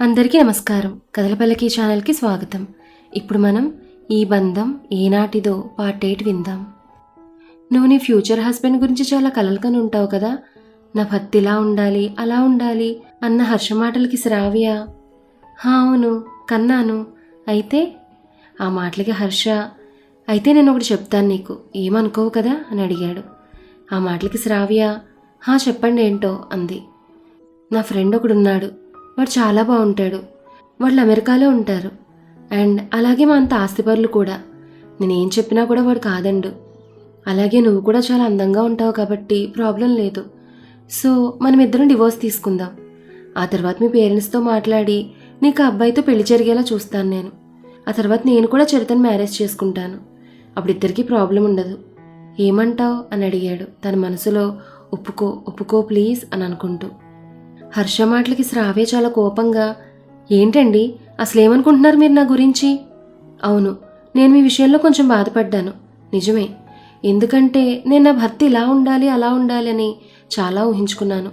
అందరికీ నమస్కారం. కథలపల్లకి ఛానల్కి స్వాగతం. ఇప్పుడు మనం ఈ బంధం ఏనాటిదో పార్ట్ ఎయిట్ విందాం. నువ్వు నీ ఫ్యూచర్ హస్బెండ్ గురించి చాలా కలలుకని ఉంటావు కదా? నా భర్త ఇలా ఉండాలి అలా ఉండాలి అన్న హర్ష మాటలకి శ్రావ్య "హా, అవును కన్నాను. అయితే? ఆ మాటలకి హర్ష అయితే నేను ఒకటి చెప్తాను నీకు. ఏమనుకోవు కదా? అని అడిగాడు. ఆ మాటలకి శ్రావ్య హా చెప్పండి ఏంటో అంది. నా ఫ్రెండ్ ఒకడున్నాడు. వాడు చాలా బాగుంటాడు. వాళ్ళు అమెరికాలో ఉంటారు. అండ్ అలాగే మా అంత ఆస్తిపరులు కూడా. నేనేం చెప్పినా కూడా వాడు కాదండు. అలాగే నువ్వు కూడా చాలా అందంగా ఉంటావు కాబట్టి ప్రాబ్లం లేదు. సో మనం ఇద్దరం డివోర్స్ తీసుకుందాం. ఆ తర్వాత మీ పేరెంట్స్తో మాట్లాడి నీకు ఆ అబ్బాయితో పెళ్ళి జరిగేలా చూస్తాను నేను. ఆ తర్వాత నేను కూడా చరితను మ్యారేజ్ చేసుకుంటాను. అప్పుడు ఇద్దరికీ ప్రాబ్లం ఉండదు. ఏమంటావు? అని అడిగాడు. తన మనసులో ఒప్పుకో ఒప్పుకో ప్లీజ్ అని అనుకుంటూ. హర్ష మాటలకి శ్రావ్య చాలా కోపంగా ఏంటండి? అసలేమనుకుంటున్నారు మీరు నా గురించి? అవును నేను మీ విషయంలో కొంచెం బాధపడ్డాను. నిజమే. ఎందుకంటే నేను నా భర్త ఇలా ఉండాలి అలా ఉండాలి అని చాలా ఊహించుకున్నాను.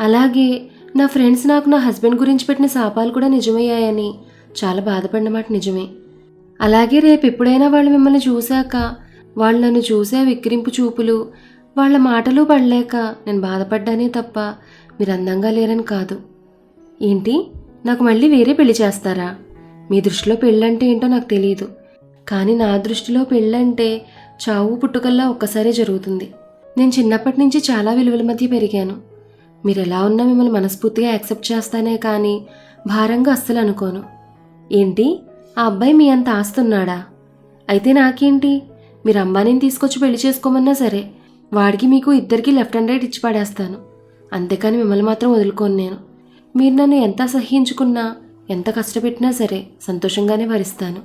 అలాగే నా ఫ్రెండ్స్ నాకు నా హస్బెండ్ గురించి పెట్టిన శాపాలు కూడా నిజమయ్యాయని చాలా బాధపడిన మాట నిజమే. అలాగే రేపు ఎప్పుడైనా వాళ్ళు మిమ్మల్ని చూశాక వాళ్ళు నన్ను చూసే విక్రింపు చూపులు వాళ్ళ మాటలు పడలేక నేను బాధపడ్డానే తప్ప మీరు అందంగా లేరని కాదు. ఏంటి? నాకు మళ్ళీ వేరే పెళ్ళి చేస్తారా? మీ దృష్టిలో పెళ్ళంటే ఏంటో నాకు తెలియదు కానీ నా దృష్టిలో పెళ్ళంటే చావు పుట్టుకల్లా ఒక్కసారే జరుగుతుంది. నేను చిన్నప్పటి నుంచి చాలా విలువల మధ్య పెరిగాను. మీరు ఎలా ఉన్నా మిమ్మల్ని మనస్ఫూర్తిగా యాక్సెప్ట్ చేస్తానే కానీ భారంగా అస్సలు అనుకోను. ఏంటి? ఆ అబ్బాయి మీ అంత ఆస్తున్నాడా? అయితే నాకేంటి? మీరు అంబానీని తీసుకొచ్చి పెళ్ళి చేసుకోమన్నా సరే వాడికి మీకు ఇద్దరికి లెఫ్ట్ అండ్ రైట్ ఇచ్చి పడేస్తాను. అంతేకాని మిమ్మల్ని మాత్రం వదులుకోను నేను. మీరు నన్ను ఎంత సహించుకున్నా ఎంత కష్టపెట్టినా సరే సంతోషంగానే భరిస్తాను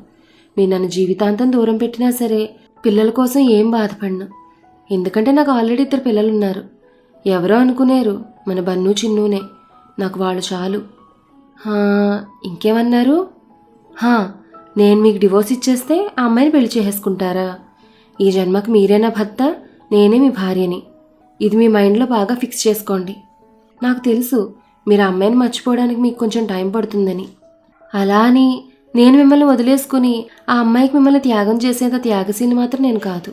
మీరు నన్ను జీవితాంతం దూరం పెట్టినా సరే పిల్లల కోసం ఏం బాధపడను. ఎందుకంటే నాకు ఆల్రెడీ ఇద్దరు పిల్లలు ఉన్నారు ఎవరో అనుకునేరు మన బన్ను చిన్నునే. నాకు వాళ్ళు చాలు. ఇంకేమన్నారు? హా, నేను మీకు డివోర్స్ ఇచ్చేస్తే ఆ అమ్మాయిని పెళ్ళి చేసేసుకుంటారా? ఈ జన్మకు మీరే నా భర్త నేనే మీ భార్యని. ఇది మీ మైండ్లో బాగా ఫిక్స్ చేసుకోండి. నాకు తెలుసు మీరు అమ్మాయిని మర్చిపోవడానికి మీకు కొంచెం టైం పడుతుందని. అలా అని నేను మిమ్మల్ని వదిలేసుకుని ఆ అమ్మాయికి మిమ్మల్ని త్యాగం చేసేంత త్యాగశీని మాత్రం నేను కాదు.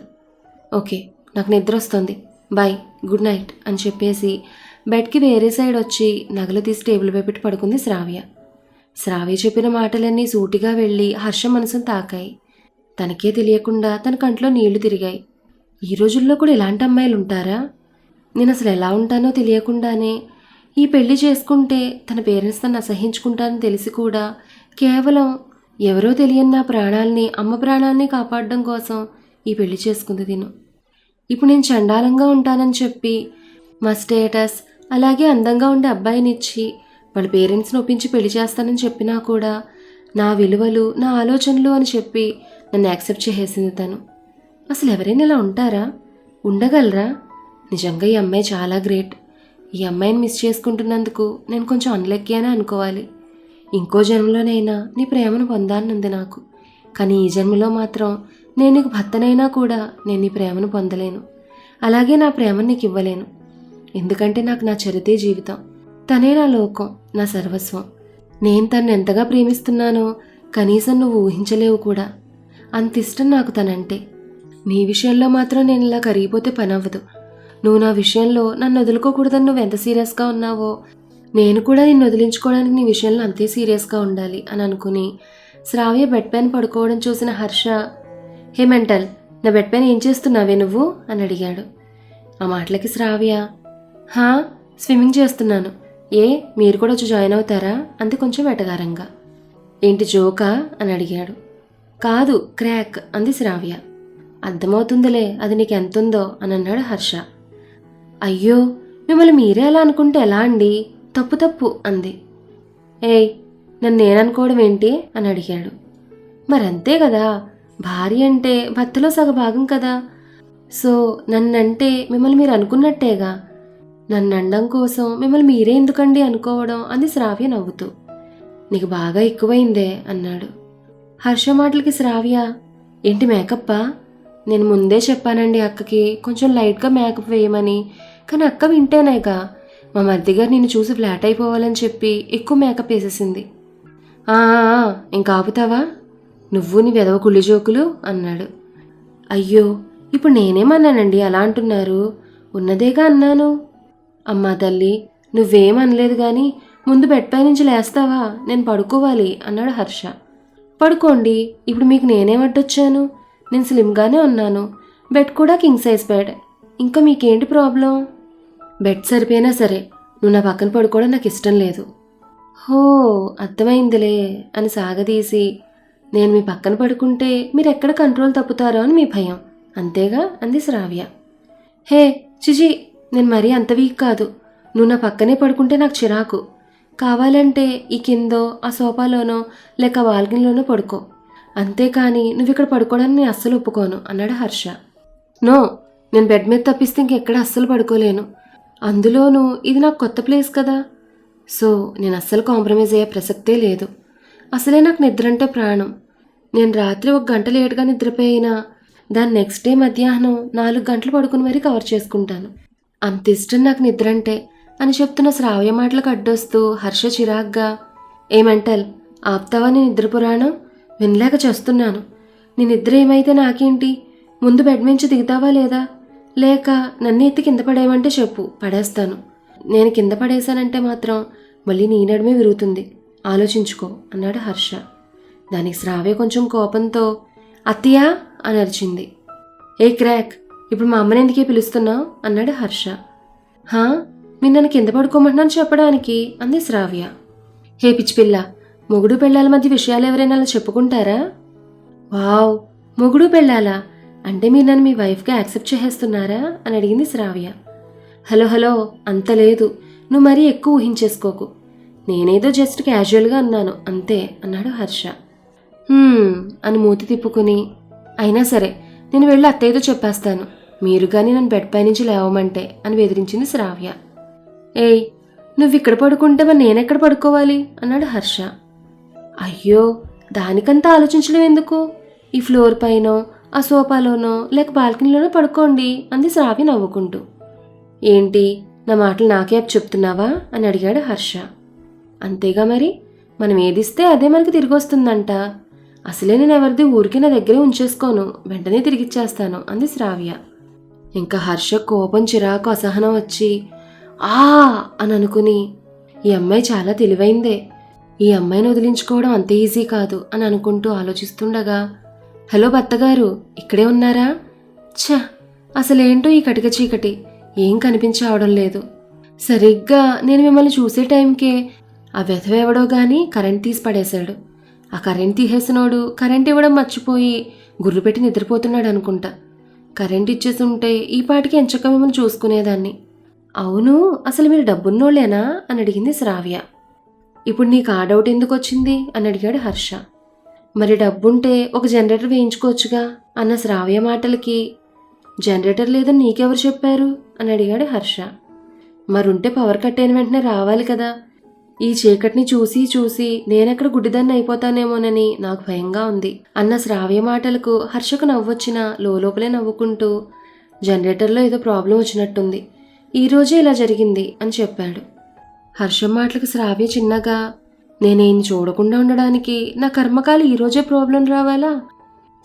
ఓకే నాకు నిద్ర వస్తుంది. బాయ్ గుడ్ నైట్ అని చెప్పేసి బెడ్కి వేరే సైడ్ వచ్చి నగలు తీసి టేబుల్ పై పెట్టి పడుకుంది శ్రావ్య. శ్రావ్య చెప్పిన మాటలన్నీ సూటిగా వెళ్ళి హర్ష మనసును తాకాయి. తనకే తెలియకుండా తన కంట్లో నీళ్ళు తిరిగాయి. ఈ రోజుల్లో కూడా ఇలాంటి అమ్మాయిలు ఉంటారా? నేను అసలు ఎలా ఉంటానో తెలియకుండానే ఈ పెళ్ళి చేసుకుంటే తన పేరెంట్స్ తను అసహించుకుంటానని తెలిసి కూడా కేవలం ఎవరో తెలియని నా ప్రాణాల్ని అమ్మ ప్రాణాలని కాపాడడం కోసం ఈ పెళ్ళి చేసుకుంది తిను. ఇప్పుడు నేను చండాలంగా ఉంటానని చెప్పి మా స్టేటస్ అలాగే అందంగా ఉండే అబ్బాయిని ఇచ్చి వాళ్ళ పేరెంట్స్ని ఒప్పించి పెళ్ళి చేస్తానని చెప్పినా కూడా నా విలువలు నా ఆలోచనలు అని చెప్పి నన్ను యాక్సెప్ట్ చేసేసింది తను. అసలు ఎవరైనా ఇలా ఉంటారా? ఉండగలరా? నిజంగా ఈ అమ్మాయి చాలా గ్రేట్. ఈ అమ్మాయిని మిస్ చేసుకుంటున్నందుకు నేను కొంచెం అన్లక్కీ అని అనుకోవాలి. ఇంకో జన్మలోనైనా నీ ప్రేమను పొందాలనుంది నాకు. కానీ ఈ జన్మలో మాత్రం నేను నీకు భర్తనైనా కూడా నేను నీ ప్రేమను పొందలేను. అలాగే నా ప్రేమను నీకు ఇవ్వలేను. ఎందుకంటే నాకు నా చరితే జీవితం. తనే నా లోకం నా సర్వస్వం. నేను తను ఎంతగా ప్రేమిస్తున్నానో కనీసం నువ్వు ఊహించలేవు కూడా. అంత ఇష్టం నాకు తనంటే. నీ విషయంలో మాత్రం నేను ఇలా కరిగిపోతే పని అవ్వదు. నువ్వు నా విషయంలో నన్ను వదులుకోకూడదని నువ్వు ఎంత సీరియస్గా ఉన్నావో? నేను కూడా నిన్ను వదిలించుకోవడానికి నీ విషయంలో అంతే సీరియస్గా ఉండాలి అని అనుకుని శ్రావ్య బెడ్ పైన పడుకోవడం చూసిన హర్ష హే మెంటల్ నా బెడ్ పైన ఏం చేస్తున్నావే నువ్వు? అని అడిగాడు. ఆ మాటలకి శ్రావ్య హా స్విమ్మింగ్ చేస్తున్నాను. ఏ మీరు కూడా వచ్చి జాయిన్ అవుతారా? అంతే కొంచెం వెటగారంగా ఏంటి జోకా? అని అడిగాడు. కాదు క్రాక్ అంది శ్రావ్య. అర్థమవుతుందిలే అది నీకు ఎంతుందో అని అన్నాడు హర్ష. అయ్యో మిమ్మల్ని మీరే అలా అనుకుంటే ఎలా అండి? తప్పు తప్పు అంది. ఏయ్ నన్ను నేననుకోవడం ఏంటి? అని అడిగాడు. మరంతే కదా భార్య అంటే భర్తలో సగభాగం కదా. సో నన్నంటే మిమ్మల్ని మీరు అనుకున్నట్టేగా. నన్ను అండం కోసం మిమ్మల్ని మీరే ఎందుకండి అనుకోవడం? అంది శ్రావ్య నవ్వుతూ. నీకు బాగా ఎక్కువైందే అన్నాడు. హర్ష మాటలకి శ్రావ్య ఏంటి మేకప్పా? నేను ముందే చెప్పానండి అక్కకి కొంచెం లైట్గా మేకప్ వేయమని. కానీ అక్క వింటేనేగా మా మరిది నిన్ను చూసి ఫ్లాట్ అయిపోవాలని చెప్పి ఎక్కువ మేకప్ వేసేసింది. ఇంకా ఆపుతావా? నువ్వు నీ వెదవ కుళ్ళి జోకులు అన్నాడు. అయ్యో ఇప్పుడు నేనేమన్నానండి అలా అంటున్నారు? ఉన్నదేగా అన్నాను. అమ్మా తల్లి నువ్వేం అనలేదు కానీ ముందు బెడ్ పై నుంచి లేస్తావా? నేను పడుకోవాలి అన్నాడు హర్ష. పడుకోండి ఇప్పుడు మీకు నేనేమడ్డొచ్చాను నేను స్లిమ్గానే ఉన్నాను. బెడ్ కూడా కింగ్ సైజ్ బెడ్. ఇంకా మీకేంటి ప్రాబ్లం? బెడ్ సరిపోయినా సరే నువ్వు నా పక్కన పడుకోవడం నాకు ఇష్టం లేదు. హో అర్థమైందిలే అని సాగదీసి నేను మీ పక్కన పడుకుంటే మీరు ఎక్కడ కంట్రోల్ తప్పుతారో అని మీ భయం. అంతేగా? అంది శ్రావ్య. హే చిజి నేను మరీ అంత వీక్ కాదు. నువ్వు నా పక్కనే పడుకుంటే నాకు చిరాకు. కావాలంటే ఈ కిందో ఆ సోఫాలోనో లేక వాల్గిన్లోనో పడుకో. అంతేకాని నువ్వు ఇక్కడ పడుకోవడానికి నేను అస్సలు ఒప్పుకోను అన్నాడు హర్ష. నో నేను బెడ్ మీద తప్పిస్తే ఇంకెక్కడ అస్సలు పడుకోలేను. అందులోనూ ఇది నాకు కొత్త ప్లేస్ కదా. సో నేను అస్సలు కాంప్రమైజ్ అయ్యే ప్రసక్తే లేదు. అసలే నాకు నిద్ర అంటే ప్రాణం. నేను రాత్రి ఒక గంట లేటుగా నిద్రపోయినా దాని నెక్స్ట్ డే మధ్యాహ్నం నాలుగు గంటలు పడుకుని మరీ కవర్ చేసుకుంటాను. అంత ఇష్టం నాకు నిద్ర అంటే అని చెప్తున్న శ్రావ్య మాటలకు అడ్డొస్తూ హర్ష చిరాగ్గా ఏమంటల్ ఆప్తావా నీ నిద్ర పురాణం? వినలేక చేస్తున్నాను. నీ నిద్ర ఏమైతే నాకేంటి? ముందు బెడ్ నుంచి దిగుతావా లేదా? లేక నన్ను ఎత్తి కింద పడేయమంటే చెప్పు పడేస్తాను. నేను కింద పడేశానంటే మాత్రం మళ్ళీ నీ నడుమే విరుగుతుంది. ఆలోచించుకో అన్నాడు హర్ష. దానికి శ్రావే కొంచెం కోపంతో అత్తయ్యా అని అరిచింది. ఏ క్రాక్ ఇప్పుడు మా అమ్మని ఎందుకే పిలుస్తున్నావు? అన్నాడు హర్ష. హా? మీరు నన్ను కింద పడుకోమంటున్నాను చెప్పడానికి అంది శ్రావ్య. హే పిచ్చిపిల్ల మొగుడు పెళ్ళాల మధ్య విషయాలు ఎవరైనా అలా చెప్పుకుంటారా? వావ్ మొగుడు పెళ్ళాలా? అంటే మీరు నన్ను మీ వైఫ్గా యాక్సెప్ట్ చేసేస్తున్నారా? అని అడిగింది శ్రావ్య. హలో హలో అంత లేదు. నువ్వు మరీ ఎక్కువ ఊహించేసుకోకు. నేనేదో జస్ట్ క్యాజువల్గా అన్నాను. అంతే అన్నాడు హర్ష. అని మూతి తిప్పుకుని. అయినా సరే నేను వెళ్ళి అత్తయ్యతో చెప్పేస్తాను. మీరు కానీ నన్ను బెడ్ పై నుంచి లేవమంటే అని బెదిరించింది శ్రావ్య. ఏయ్ నువ్వు ఇక్కడ పడుకుంటే మరి నేనెక్కడ పడుకోవాలి? అన్నాడు హర్ష. అయ్యో దానికంతా ఆలోచించడం ఎందుకు? ఈ ఫ్లోర్ పైనో ఆ సోఫాలోనో లేక బాల్కనీలోనో పడుకోండి అంది శ్రావ్య నవ్వుకుంటూ. ఏంటి నా మాటలు నాకే అప్పు చెప్తున్నావా? అని అడిగాడు హర్ష. అంతేగా మరి? మనం ఏదిస్తే అదే మనకి తిరిగి వస్తుందంట అసలే నేను ఎవరిది ఊరికే నా దగ్గరే ఉంచేసుకోను వెంటనే తిరిగిచ్చేస్తాను అంది శ్రావ్య. ఇంకా హర్ష కోపం చిరాకు అసహనం వచ్చి ఆ! అని అనుకుని ఈ అమ్మాయి చాలా తెలివైందే. ఈ అమ్మాయిని వదిలించుకోవడం అంత ఈజీ కాదు అని అనుకుంటూ ఆలోచిస్తుండగా హలో భర్తగారు ఇక్కడే ఉన్నారా? ఛ అసలేంటో ఈ కటిక చీకటి. ఏం కనిపించవడం లేదు. సరిగ్గా నేను మిమ్మల్ని చూసే టైంకే ఆ వెధవేవడో గాని కరెంట్ తీసి పడేశాడు. ఆ కరెంట్ తీసేసినోడు కరెంట్ ఇవ్వడం మర్చిపోయి గుర్రు పెట్టి నిద్రపోతున్నాడు అనుకుంటా. కరెంట్ ఇచ్చేసి ఉంటే ఈ పాటికి ఎంచక్క మిమ్మల్ని చూసుకునేదాన్ని. అవును అసలు మీరు డబ్బున్నోళ్ళేనా? అని అడిగింది శ్రావ్య. ఇప్పుడు నీకు ఆ డౌట్ ఎందుకు వచ్చింది అని అడిగాడు హర్ష. మరి డబ్బుంటే ఒక జనరేటర్ వేయించుకోవచ్చుగా అన్న శ్రావ్య మాటలకి. జనరేటర్ లేదని నీకెవరు చెప్పారు? అని అడిగాడు హర్ష. మరుంటే పవర్ కట్ అయిన వెంటనే రావాలి కదా. ఈ చీకటిని చూసి చూసి నేనెక్కడ గుడ్డిదాన్ని అయిపోతానేమోనని నాకు భయంగా ఉంది. అన్న శ్రావ్య మాటలకు హర్షకు నవ్వొచ్చిన లోపలే నవ్వుకుంటూ జనరేటర్లో ఏదో ప్రాబ్లం వచ్చినట్టుంది. ఈ రోజే ఇలా జరిగింది అని చెప్పాడు. హర్షం మాటలకు శ్రావ్య చిన్నగా నేనేం చూడకుండా ఉండడానికి నా కర్మకాలి ఈరోజే ప్రాబ్లం రావాలా?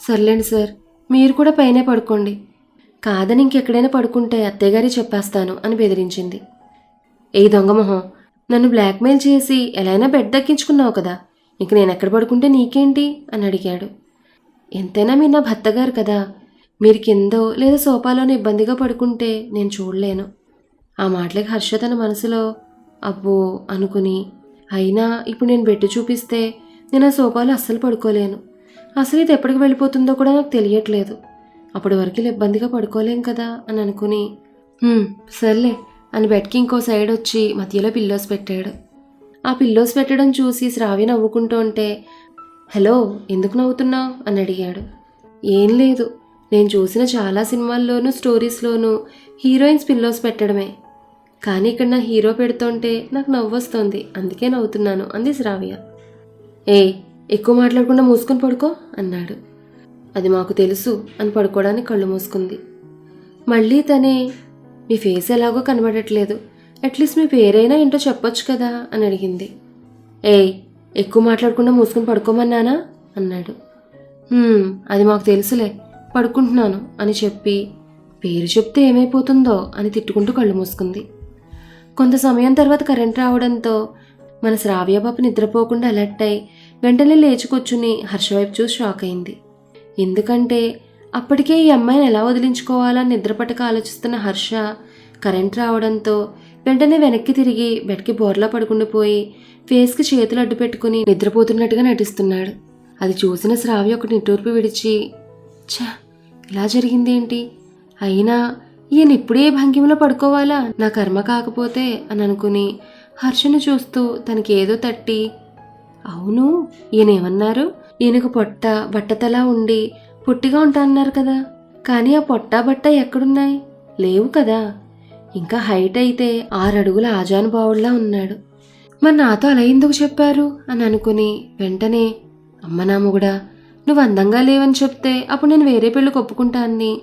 సర్లేండి సార్ మీరు కూడా పైనే పడుకోండి. కాదని ఇంకెక్కడైనా పడుకుంటే అత్తయ్యగారి చెప్పేస్తాను అని బెదిరించింది. ఏ దొంగమొహం నన్ను బ్లాక్మెయిల్ చేసి ఎలాగైనా బెడ్ దక్కించుకున్నావు కదా ఇంక నేను ఎక్కడ పడుకుంటే నీకేంటి? అని అడిగాడు. ఎంతైనా మీరు నా భర్తగారు కదా మీరు కిందో లేదా సోఫాలోనో ఇబ్బందిగా పడుకుంటే నేను చూడలేను. ఆ మాటలకి హర్ష తన మనసులో అబ్బో అనుకుని అయినా ఇప్పుడు నేను బెడ్ చూపిస్తే నేను ఆ సోఫాలో అస్సలు పడుకోలేను. అసలు ఇది ఎప్పటికి వెళ్ళిపోతుందో కూడా నాకు తెలియట్లేదు. అప్పటి వరకు ఇబ్బందిగా పడుకోలేం కదా అని అనుకుని సర్లే అని బెడ్కి ఇంకో సైడ్ వచ్చి మధ్యలో పిల్లోస్ పెట్టాడు. ఆ పిల్లోస్ పెట్టడం చూసి శ్రావ్య నవ్వుకుంటూ ఉంటే హలో ఎందుకు నవ్వుతున్నావు? అని అడిగాడు. ఏం లేదు నేను చూసిన చాలా సినిమాల్లోనూ స్టోరీస్లోనూ హీరోయిన్స్ పిల్లోస్ పెట్టడమే. కానీ ఇక్కడ నా హీరో పెడుతుంటే నాకు నవ్వొస్తోంది. అందుకే నవ్వుతున్నాను అంది శ్రావ్య. ఏ ఎక్కువ మాట్లాడకుండా మూసుకొని పడుకో అన్నాడు. అది మాకు తెలుసు అని పడుకోవడానికి కళ్ళు మూసుకుంది. మళ్ళీ తనే మీ ఫేస్ ఎలాగో కనబడట్లేదు. అట్లీస్ట్ మీ పేరైనా ఏంటో చెప్పొచ్చు కదా అని అడిగింది. ఏయ్ ఎక్కువ మాట్లాడకుండా మూసుకుని పడుకోమన్నానా అన్నాడు. అది మాకు తెలుసులే పడుకుంటున్నాను అని చెప్పి పేరు చెప్తే ఏమైపోతుందో అని తిట్టుకుంటూ కళ్ళు మూసుకుంది. కొంత సమయం తర్వాత కరెంట్ రావడంతో మన శ్రావ్యబాబు నిద్రపోకుండా అలర్ట్ అయి వెంటనే లేచుకొచ్చుని కూర్చుని హర్ష వైపు చూసి షాక్ అయింది. ఎందుకంటే అప్పటికే ఈ అమ్మాయిని ఎలా వదిలించుకోవాలని నిద్రపట్టక ఆలోచిస్తున్న హర్ష కరెంట్ రావడంతో వెంటనే వెనక్కి తిరిగి బెడ్కి బోర్లా పడుకుండిపోయి ఫేస్కి చేతులు అడ్డు పెట్టుకుని నిద్రపోతున్నట్టుగా నటిస్తున్నాడు. అది చూసిన శ్రావ్య ఒక నిట్టూర్పు విడిచి ఛ ఇలా జరిగింది ఏంటి అయినా ఈయన ఇప్పుడే భంగిమలో పడుకోవాలా? నా కర్మ కాకపోతే అని అనుకుని హర్షను చూస్తూ తనకి ఏదో తట్టి అవును ఈయనేమన్నారు? ఈయనకు పొట్ట బట్టతలా ఉండి పుట్టిగా ఉంటా అన్నారు కదా. కానీ ఆ పొట్ట బట్ట ఎక్కడున్నాయి? లేవు కదా. ఇంకా హైట్ అయితే ఆరు అడుగుల ఉన్నాడు. మరి నాతో అలా ఎందుకు చెప్పారు? అని అనుకుని వెంటనే అమ్మ నామగుడా నువ్వు అందంగా లేవని చెప్తే అప్పుడు నేను వేరే పెళ్ళికి ఒప్పుకుంటాన్ని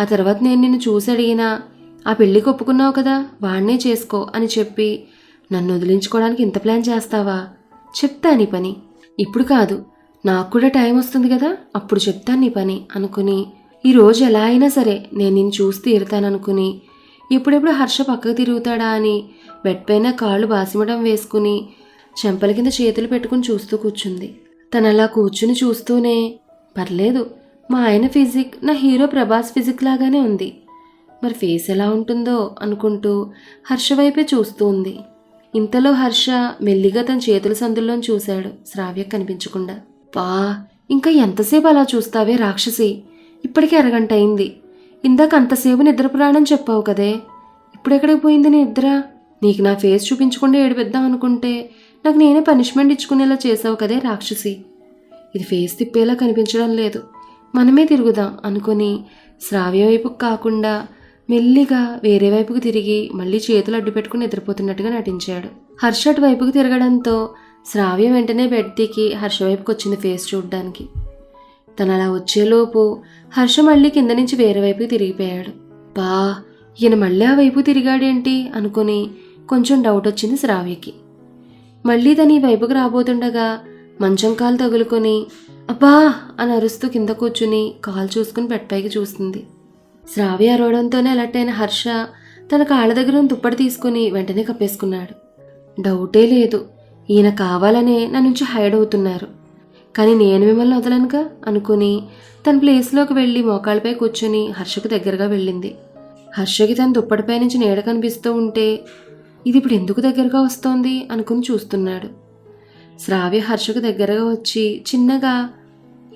ఆ తర్వాత నేను నిన్ను చూసి అడిగినా ఆ పెళ్ళికి ఒప్పుకున్నావు కదా వాణ్ణే చేసుకో అని చెప్పి నన్ను వదిలించుకోవడానికి ఇంత ప్లాన్ చేస్తావా? చెప్తా నీ పని. ఇప్పుడు కాదు నాకు కూడా టైం వస్తుంది కదా అప్పుడు చెప్తాను నీ పని అనుకుని ఈరోజు ఎలా అయినా సరే నేను నిన్ను చూసి తీరుతాననుకుని ఇప్పుడెప్పుడు హర్ష పక్కకు తిరుగుతాడా అని బెడ్ పైన కాళ్ళు బాసిమడం వేసుకుని చెంపల కింద చేతులు పెట్టుకుని చూస్తూ కూర్చుంది. తను అలా కూర్చుని చూస్తూనే పర్లేదు మా ఆయన ఫిజిక్ నా హీరో ప్రభాస్ ఫిజిక్ లాగానే ఉంది. మరి ఫేస్ ఎలా ఉంటుందో అనుకుంటూ హర్ష వైపే చూస్తూ ఉంది. ఇంతలో హర్ష మెల్లిగా తన చేతుల సందుల్లోని చూశాడు. శ్రావ్య కనిపించకుండా. పా ఇంకా ఎంతసేపు అలా చూస్తావే రాక్షసి? ఇప్పటికే అరగంట అయింది. ఇందాక అంతసేపు నిద్ర పురాణం చెప్పావు కదే. ఇప్పుడెక్కడికి పోయింది నీ నిద్ర? నీకు నా ఫేస్ చూపించకుండా ఏడిపిద్దాం అనుకుంటే నాకు నేనే పనిష్మెంట్ ఇచ్చుకునేలా చేసావు కదే రాక్షసి ఇది ఫేస్ తిప్పేలా కనిపించడం లేదు. మనమే తిరుగుదాం అనుకుని శ్రావ్య వైపుకు కాకుండా మెల్లిగా వేరే వైపుకు తిరిగి మళ్ళీ చేతులు అడ్డు పెట్టుకుని నిద్రపోతున్నట్టుగా నటించాడు. హర్ష అటు వైపుకు తిరగడంతో శ్రావ్య వెంటనే బెడ్ దిగి హర్ష వైపుకి వచ్చింది ఫేస్ చూడడానికి. తను అలా వచ్చేలోపు హర్ష మళ్ళీ కింద నుంచి వేరే వైపుకి తిరిగిపోయాడు. బా ఈయన మళ్ళీ ఆ వైపు తిరిగాడేంటి అనుకుని కొంచెం డౌట్ వచ్చింది శ్రావ్యకి. మళ్ళీ తను ఈ వైపుకు రాబోతుండగా మంచం కాలు తగులుకొని అబ్బా అని అరుస్తూ కింద కూర్చుని కాలు చూసుకుని బెడ్పైకి చూస్తుంది. శ్రావ్య అరవడంతోనే అలర్ట్ అయిన హర్ష తన కాళ్ళ దగ్గర ఉన్న దుప్పటి తీసుకుని వెంటనే కప్పేసుకున్నాడు. డౌటే లేదు. ఈయన కావాలనే నా నుంచి హైడ్ అవుతున్నారు. కానీ నేను మిమ్మల్ని వదలనుగా అనుకుని తన ప్లేస్లోకి వెళ్ళి మోకాళ్ళపై కూర్చుని హర్షకు దగ్గరగా వెళ్ళింది. హర్షకి తన దుప్పటిపై నుంచి నీడ కనిపిస్తూ ఉంటే ఇది ఇప్పుడు ఎందుకు దగ్గరగా వస్తోంది? అనుకుని చూస్తున్నాడు. శ్రావ్య హర్షకు దగ్గరగా వచ్చి చిన్నగా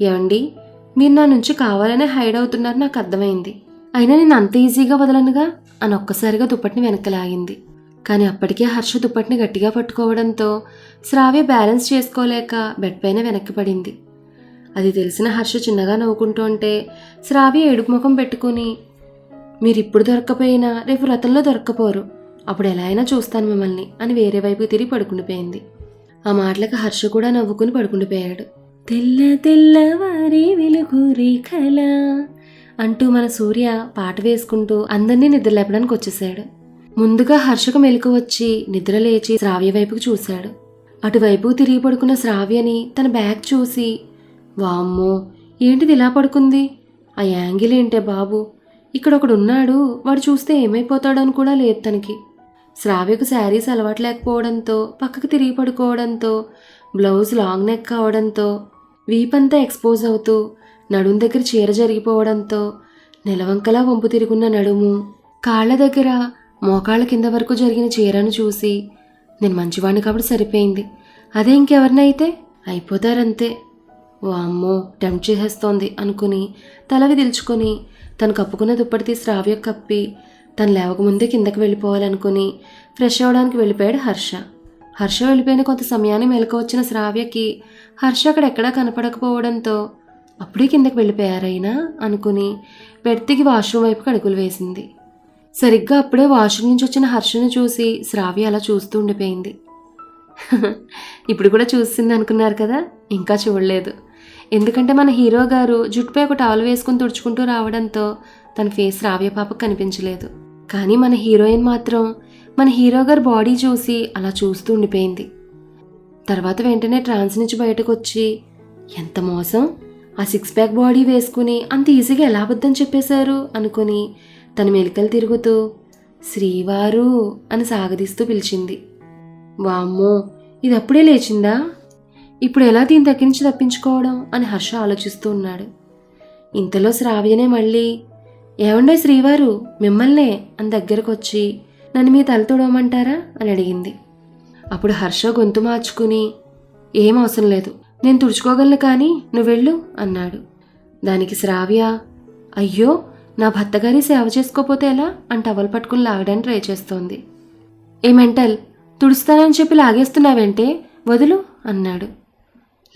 ఏమండి మీరు నా నుంచి కావాలనే హైడ్ అవుతున్నారు నాకు అర్థమైంది. అయినా నేను అంత ఈజీగా వదలనుగా అని ఒక్కసారిగా దుప్పటిని వెనక్కి లాగింది. కానీ అప్పటికే హర్ష దుప్పటిని గట్టిగా పట్టుకోవడంతో శ్రావ్య బ్యాలెన్స్ చేసుకోలేక బెడ్ పైన వెనక్కి పడింది. అది తెలిసిన హర్ష చిన్నగా నవ్వుకుంటూ ఉంటే శ్రావ్య ఏడుపు ముఖం పెట్టుకుని మీరు ఇప్పుడు దొరకపోయినా రేపు రథంలో దొరకపోరు. అప్పుడు ఎలా అయినా చూస్తాను మిమ్మల్ని అని వేరే వైపు తిరిగి పడుకుండిపోయింది. ఆ మాటలకు హర్ష కూడా నవ్వుకుని పడుకుండిపోయాడు తెల్ల తెల్లవారి వెలుగు రేఖల అంటూ మన సూర్య పాట వేసుకుంటూ అందరినీ నిద్ర లేపడానికి వచ్చేసాడు. ముందుగా హర్షకు మెలకు వచ్చి నిద్ర లేచి శ్రావ్య వైపుకు చూశాడు. అటువైపు తిరిగి పడుకున్న శ్రావ్యని తన బ్యాగ్ చూసి వామ్మో ఏంటిది ఇలా పడుకుంది? ఆ యాంగిల్ ఏంటే బాబు? ఇక్కడ వాడు చూస్తే ఏమైపోతాడని కూడా లేదు తనకి. శ్రావ్యకు శారీస్ అలవాటు లేకపోవడంతో పక్కకు తిరిగి పడుకోవడంతో బ్లౌజ్ లాంగ్ నెక్ కావడంతో వీపంతా ఎక్స్పోజ్ అవుతూ నడుం దగ్గర చీర జరిగిపోవడంతో నిలవంకలా వంపు తిరుగున్న నడుము కాళ్ళ దగ్గర మోకాళ్ళ కింద వరకు జరిగిన చీరను చూసి నేను మంచివాడిని కాబట్టి సరిపోయింది. అదే ఇంకెవరినైతే? అయిపోతారంతే. ఓ అమ్మో టెంప్ట్ చేసేస్తోంది అనుకుని తల విదిల్చుకొని తను కప్పుకున్న దుప్పటి తీసి రావ్య కప్పి తను లేవకముందే కిందకి వెళ్ళిపోవాలనుకుని ఫ్రెష్ అవ్వడానికి వెళ్ళిపోయాడు హర్ష. హర్ష వెళ్ళిపోయిన కొంత సమయాన్ని మెలకు వచ్చిన శ్రావ్యకి హర్ష అక్కడ ఎక్కడా కనపడకపోవడంతో అప్పుడే కిందకి వెళ్ళిపోయారైనా? అనుకుని బెడ్తికి వాష్రూమ్ వైపు అడుగులు వేసింది. సరిగ్గా అప్పుడే వాష్రూమ్ నుంచి వచ్చిన హర్షను చూసి శ్రావ్య అలా చూస్తూ ఉండిపోయింది. ఇప్పుడు కూడా చూసింది అనుకున్నారు కదా ఇంకా చూడలేదు. ఎందుకంటే మన హీరో గారు జుట్టుపై ఒక టవల్ వేసుకుని తుడుచుకుంటూ రావడంతో తన ఫేస్ రావ్య పాపకు కనిపించలేదు. కానీ మన హీరోయిన్ మాత్రం మన హీరో గారి బాడీ చూసి అలా చూస్తూ ఉండిపోయింది. తర్వాత వెంటనే ట్రాన్స్ నుంచి బయటకు వచ్చి ఎంత మోసం? ఆ సిక్స్ ప్యాక్ బాడీ వేసుకుని అంత ఈజీగా ఎలా అబద్ధం చెప్పేశారు? అనుకుని తన మెలికలు తిరుగుతూ శ్రీవారు అని సాగదీస్తూ పిలిచింది. వామ్మో ఇది అప్పుడే లేచిందా? ఇప్పుడు ఎలా దీని దగ్గర నుంచి తప్పించుకోవడం? అని హర్ష ఆలోచిస్తూ ఉన్నాడు. ఇంతలో శ్రావ్యనే మళ్ళీ ఏమండే శ్రీవారు? మిమ్మల్నే అని దగ్గరకొచ్చి నన్ను మీ తల తుడవమంటారా? అని అడిగింది. అప్పుడు హర్ష గొంతు మార్చుకుని ఏం అవసరం లేదు. నేను తుడుచుకోగలను కానీ నువ్వు వెళ్ళు అన్నాడు. దానికి శ్రావ్య అయ్యో నా భర్తగారి సేవ చేసుకోపోతే ఎలా? అని టవల్ పట్టుకుని లాగడానికి ట్రై చేస్తోంది. ఏ మెంటల్ తుడుస్తానని చెప్పి లాగేస్తున్నావంటే వదులు అన్నాడు.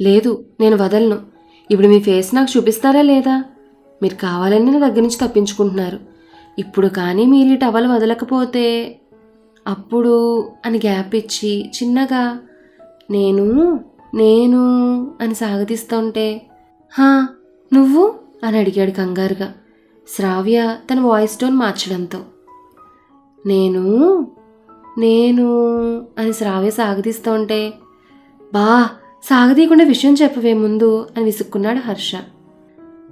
లేదు నేను వదలను. ఇప్పుడు మీ ఫేస్ నాకు చూపిస్తారా లేదా? మీరు కావాలని నా దగ్గర నుంచి తప్పించుకుంటున్నారు. ఇప్పుడు కానీ మీరు ఈ టవల్ వదలకపోతే అప్పుడు అని గ్యాప్ ఇచ్చి చిన్నగా నేను నేను అని సాగతీస్తుంటే హా నువ్వు? అని అడిగాడు కంగారుగా. శ్రావ్య తన వాయిస్ టోన్ మార్చడంతో. నేను నేను అని శ్రావ్య సాగతీస్తుంటే బా సాగదీయకుండా విషయం చెప్పవే ముందు అని విసుక్కున్నాడు హర్ష.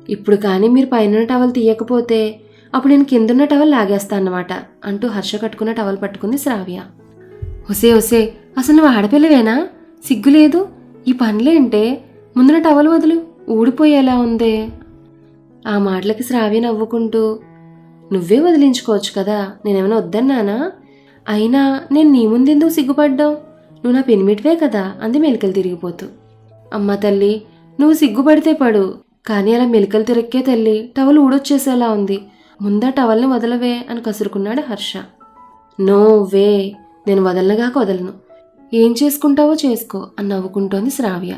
ఇప్పుడు కానీ మీరు పైన టవల్ తీయకపోతే అప్పుడు నేను కిందున్న టవల్ లాగేస్తానమాట అంటూ హర్ష కట్టుకున్న టవల్ పట్టుకుంది శ్రావ్య. ఒసే ఒసే అసలు నువ్వు ఆడపిల్లవేనా? సిగ్గు లేదు? ఈ పనులేంటే ముందున టవల్ వదులు ఊడిపోయేలా ఉందే? ఆ మాటలకి శ్రావ్య నవ్వుకుంటూ నువ్వే వదిలించుకోవచ్చు కదా నేనేమైనా వద్దన్నానా? అయినా నేను నీ ముందెందుకు సిగ్గుపడ్డావు? నువ్వు నా పెనిమిటివే కదా అంది మెలికలు తిరిగిపోతూ. అమ్మ తల్లి నువ్వు సిగ్గుపడితే పడు కానీ అలా మెలికలు తిరక్కే తల్లి టవల్ ఊడొచ్చేసేలా ఉంది. ముందా టవల్ని వదలవే అని కసురుకున్నాడు హర్ష. నో వే నేను వదలనగాక వదలను. ఏం చేసుకుంటావో చేసుకో అని నవ్వుకుంటోంది శ్రావ్య.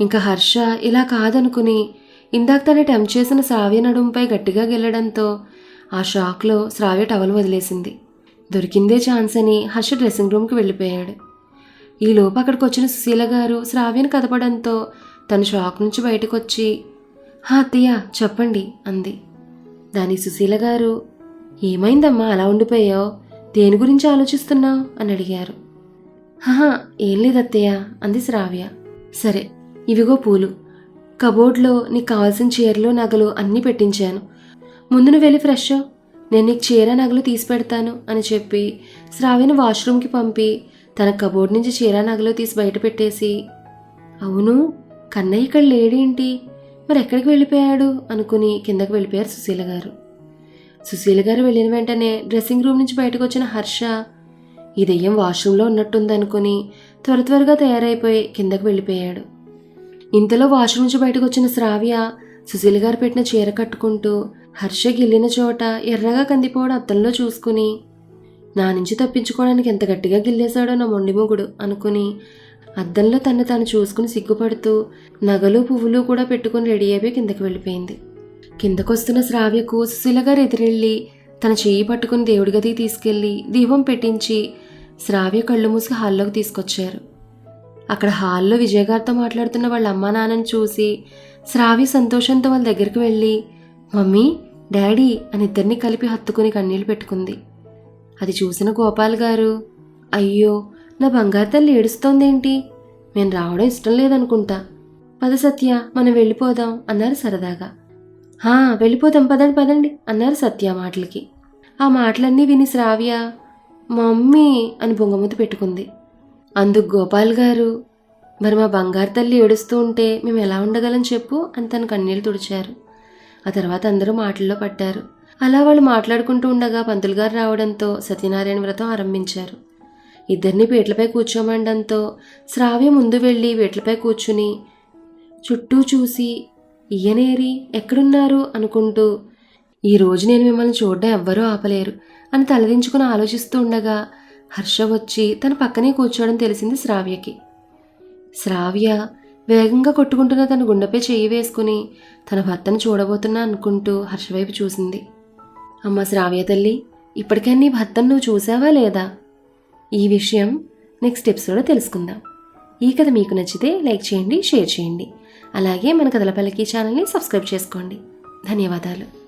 ఇంకా హర్ష ఇలా కాదనుకుని ఇందాక తను టెంప్ చేసిన శ్రావ్య నడుంపై గట్టిగా గెల్లడంతో ఆ షాక్లో శ్రావ్య టవల్ వదిలేసింది. దొరికిందే ఛాన్స్ అని హర్ష డ్రెస్సింగ్ రూమ్కి వెళ్ళిపోయాడు. ఈ లోపు అక్కడికి వచ్చిన సుశీల గారు శ్రావ్యను కదపడంతో తన షాక్ నుంచి బయటకు వచ్చి హా అత్తయ్య చెప్పండి అంది. దాని సుశీల గారు ఏమైందమ్మా అలా ఉండిపోయావు? దేని గురించి ఆలోచిస్తున్నావు అని అడిగారు. హహా ఏం లేదు అత్తయ్య అంది శ్రావ్య. సరే ఇవిగో పూలు. కబోర్డ్లో నీకు కావాల్సిన చీరలు నగలు అన్నీ పెట్టించాను. ముందు నువ్వు వెళ్ళి ఫ్రెష్ నేను నీకు చీర నగలు తీసి పెడతాను అని చెప్పి శ్రావ్యను వాష్రూమ్కి పంపి తన కబోర్డ్ నుంచి చీర నగలు తీసి బయట పెట్టేసి అవును కన్నయ్య ఇక్కడ లేడేంటి? మరి ఎక్కడికి వెళ్ళిపోయాడు? అనుకుని కిందకు వెళ్ళిపోయారు సుశీల గారు. సుశీల గారు వెళ్ళిన వెంటనే డ్రెస్సింగ్ రూమ్ నుంచి బయటకు వచ్చిన హర్ష ఈ దెయ్యం వాష్రూమ్లో ఉన్నట్టుంది అనుకుని త్వర త్వరగా తయారైపోయి కిందకు వెళ్ళిపోయాడు. ఇంతలో వాష్రూమ్ నుంచి బయటకు వచ్చిన శ్రావ్య సుశీల గారు పెట్టిన చీర కట్టుకుంటూ హర్ష గిల్లిన చోట ఎర్రగా కందిపోవడం అద్దంలో చూసుకుని నా నుంచి తప్పించుకోవడానికి ఎంత గట్టిగా గిల్లేశాడో నా మొండి మొగుడు అనుకుని అద్దంలో తను తాను చూసుకుని సిగ్గుపడుతూ నగలు పువ్వులు కూడా పెట్టుకుని రెడీ అయిపోయి కిందకి వెళ్ళిపోయింది. కిందకొస్తున్న శ్రావ్యకు సుశీలగారు ఎదురెళ్ళి తన చేయి పట్టుకుని దేవుడి గదికి తీసుకెళ్ళి దీపం పెట్టించి శ్రావ్య కళ్ళు మూసి హాల్లోకి తీసుకొచ్చారు. అక్కడ హాల్లో విజయగారితో మాట్లాడుతున్న వాళ్ళ అమ్మా నాన్నని చూసి శ్రావ్య సంతోషంతో వాళ్ళ దగ్గరికి వెళ్ళి మమ్మీ డాడీ అని ఇద్దరిని కలిపి హత్తుకుని కన్నీళ్ళు పెట్టుకుంది. అది చూసిన గోపాల్ గారు అయ్యో నా బంగారు తల్లి ఏడుస్తోందేంటి? నేను రావడం ఇష్టం లేదనుకుంటా. పద సత్య మనం వెళ్ళిపోదాం అన్నారు సరదాగా. హా వెళ్ళిపోదాం పదండి పదండి అన్నారు సత్య మాటలకి. ఆ మాటలన్నీ విని శ్రావ్య మమ్మీ అని బొంగముద్దు పెట్టుకుంది. అందుకు గోపాల్ గారు మరి మా బంగారు తల్లి ఏడుస్తూ ఉంటే మేము ఎలా ఉండగలం చెప్పు అని తన కన్నీళ్ళు తుడిచారు. ఆ తర్వాత అందరూ మాటల్లో పట్టారు. అలా వాళ్ళు మాట్లాడుకుంటూ ఉండగా పంతులు గారు రావడంతో సత్యనారాయణ వ్రతం ఆరంభించారు. ఇద్దరిని పీటలపై కూర్చోమండంతో శ్రావ్య ముందు వెళ్ళి వీట్లపై కూర్చుని చుట్టూ చూసి ఈయనేరి ఎక్కడున్నారు అనుకుంటూ ఈరోజు నేను మిమ్మల్ని చూడడం ఎవ్వరూ ఆపలేరు అని తలదించుకుని ఆలోచిస్తూ ఉండగా హర్ష వచ్చి తన పక్కనే కూర్చోవడం తెలిసింది శ్రావ్యకి. శ్రావ్య వేగంగా కొట్టుకుంటున్న తన గుండెపై చేయి వేసుకుని తన భర్తను చూడబోతున్నా అనుకుంటూ హర్ష వైపు చూసింది. అమ్మ శ్రావ్య తల్లి ఇప్పటికైనా నీ భర్తను నువ్వు చూసావా లేదా? ఈ విషయం నెక్స్ట్ ఎపిసోడ్లో తెలుసుకుందాం. ఈ కథ మీకు నచ్చితే లైక్ చేయండి షేర్ చేయండి. అలాగే మన కథల పల్లకి ఛానల్ని సబ్స్క్రైబ్ చేసుకోండి. ధన్యవాదాలు.